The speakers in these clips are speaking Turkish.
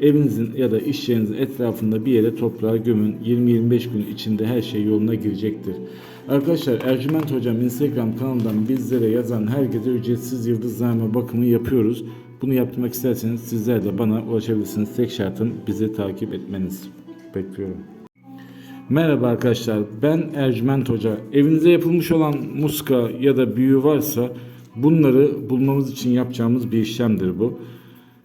evinizin ya da iş yerinizin etrafında bir yere toprağa gömün. 20-25 gün içinde her şey yoluna girecektir. Arkadaşlar Ercüment Hocam Instagram kanalından bizlere yazan herkese ücretsiz yıldızlama bakımı yapıyoruz. Bunu yaptırmak isterseniz sizler de bana ulaşabilirsiniz. Tek şartım bizi takip etmeniz. Bekliyorum. Merhaba arkadaşlar ben Ercüment Hoca. Evinize yapılmış olan muska ya da büyü varsa bunları bulmamız için yapacağımız bir işlemdir bu.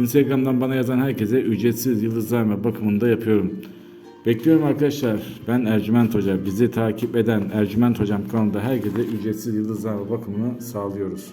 Instagram'dan bana yazan herkese ücretsiz yıldızlama bakımını da yapıyorum. Bekliyorum arkadaşlar. Ben Ercüment Hoca. Bizi takip eden Ercüment Hocam kanalında herkese ücretsiz yıldızlama bakımını sağlıyoruz.